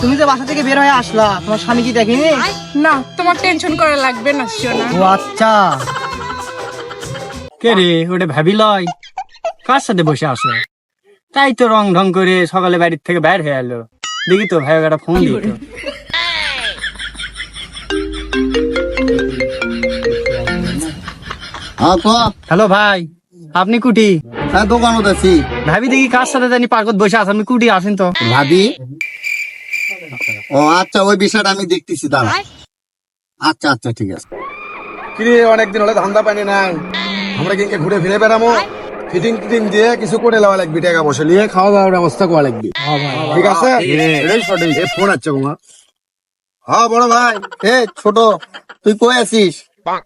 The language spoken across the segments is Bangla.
তুমি যে বাসা থেকে বের হয়ে আসলা তোমার স্বামী কি দেখেনি? না তোমার টেনশন করা লাগবে না সোনা ও আচ্ছা। কে রে ওটা ভাবি লয় কার সাথে বসে আসে তাই তো রং ঢং করে সকালে বাড়ির থেকে বের হয়ে এলো। দেখি তো ভাই একটা ফোন দিত হ্যাঁ হ্যালো ভাই আপনি কুটি? হ্যাঁ দোকানত আছি। ভাবি দেখি কার সাথে জানি পার্কত বসে আছেন আমি কুটি আসেন তো। ভাবি? ও আচ্ছা ওই বিষয়টা আমি দেখতেছি দাঁড়া। আচ্ছা আচ্ছা ঠিক আছে। কিরে অনেকদিন হলে ধান্দা পানি নাই আমরা কিনকে ঘুরে ফিরে বেড়ামো? ফিটিং ফিটিং দিয়ে কিছু করে নেওয়া লাগবে টাকা বসে নিয়ে খাওয়া দাওয়ার ব্যবস্থা করা লাগবে। ঠিক আছে? ফোন আছে তোমার। হ্যাঁ বড় ভাই। এ ছোট তুই কই আছিস?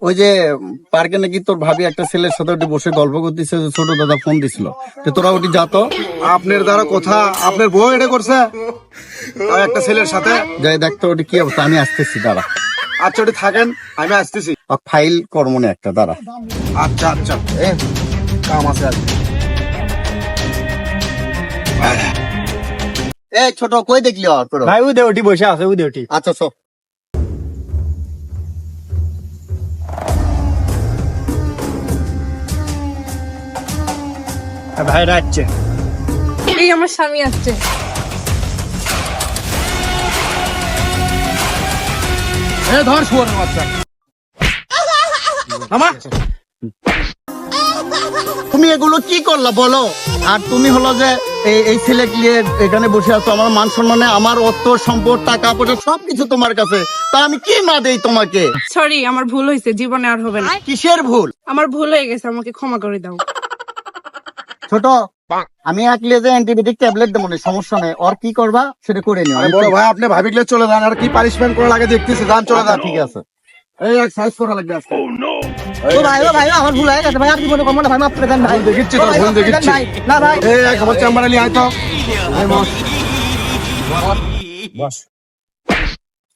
ওই যে পার্কে নাকি তোর ভাবি একটা ছেলের সাথে ওটি বসে গল্প করতেছে যে ছোট দাদা ফোন দিছিল। তো তোরা ওটি যা তো। আপনার দ্বারা কথা আপনার বউ এটা করছে? একটা ছেলের সাথে? যাই দেখতো ওটি কি অবস্থা আমি আসতেছি দাঁড়া। আচ্ছা ওটি থাকেন আমি আসতেছি। ফাইল কর্মনে একটা দাঁড়া। আচ্ছা আচ্ছা। এ কাম আছে আজ এ ছোট কই দেখলি আর তোর? ভাই উদে ওটি বসে আছে উদে ওটি। আচ্ছা সব ভাই রাখছে। এই আমার স্বামী আসছে। ধর শুয়ার বাচ্চা। মামা। তুমি এগুলো কি করলা বলো? আর তুমি হলো যে এই- এই ছেলে নিয়ে এখানে বসে আছো? আমার মান সম্মানে আমার অর্থ সম্পদ টাকা পয়সা সবকিছু তোমার কাছে। তা আমি কি না দেই তোমাকে? সরি আমার ভুল হয়েছে জীবনে আর হবে না। কিসের ভুল? আমার ভুল হয়ে গেছে আমাকে ক্ষমা করে দাও। ছোট। আমি একলে যে অ্যান্টিবায়োটিক ট্যাবলেট দেবো না, সমস্যা নেই। ওর কি করবা? সেটা করে নিও। বড় ভাই আপনি ভাবিলে চলে যান আর কি পানিশমেন্ট করা লাগে দেখতেছি যান চলে যান। ঠিক আছে। এই এক সাইজ করা লাগবে আজকে। ও ভাই ও ভাই আমার ভুল হয়ে গেছে ভাই আর কি মনে করব না ভাই মাফ করে দেন ভাই। দেখিচ্ছি ভুল দেখিচ্ছি। না ভাই। এই এক আমার চেম্বারে নিয়ে আয় তো। বস।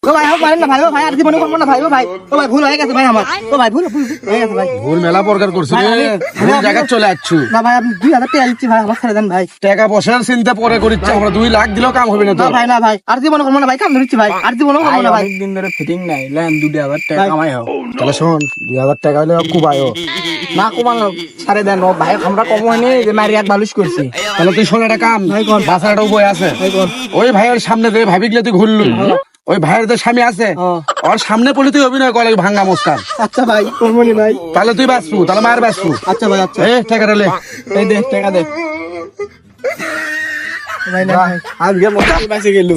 ও ভাই পারেন না ভাই ভাই আর করব না ভাই ও ভাই। ও ভাই ভুল হয়ে গেছে ভাই আমার। ও ভাই ভুল ভুল ভুল হয়ে গেছে ভাই। ভুল মেলা প্রকার করছি ভুল চলে না ভাই আপনি দুই হাজার টাকা দিচ্ছি ভাই আমার ছেড়ে দেন ভাই। টাকা পয়সার চিন্তা পরে করিচ্ছে আমরা দুই লাখ দিলেও কাম হবে না না ভাই না ভাই আর মনে করব না ভাই কাম ধরছি ভাই আর কি করব না ভাই। দিন ধরে ফিটিং নাই লেন দুটি হাজার টাকা কামাই হোক। তাহলে শোন দুই হাজার টাকা হলে কুবায়ও না কমানো দেন ও ভাই আমরা কম হয়নি যে মারি এক বালুস করছি। তাহলে তুই শোন একটা কাম বাসার একটা উপায় আছে। ওই ভাইয়ের সামনে দিয়ে ভাবি গেলে তুই ঘুরলু। ওই ভাইয়ের যে স্বামী আছে। ওর সামনে পড়লে তুই অভিনয় করে ভাঙ্গা মুস্কান। আচ্ছা ভাই করব নি ভাই। তাহলে তুই বাঁচবু তাহলে মায়ের বাঁচবু। আচ্ছা ভাই আচ্ছা। এই টাকাটা লে। এই দে টাকা দে। ভাই না ভাই। আজকে মোটা বাঁচে গেল।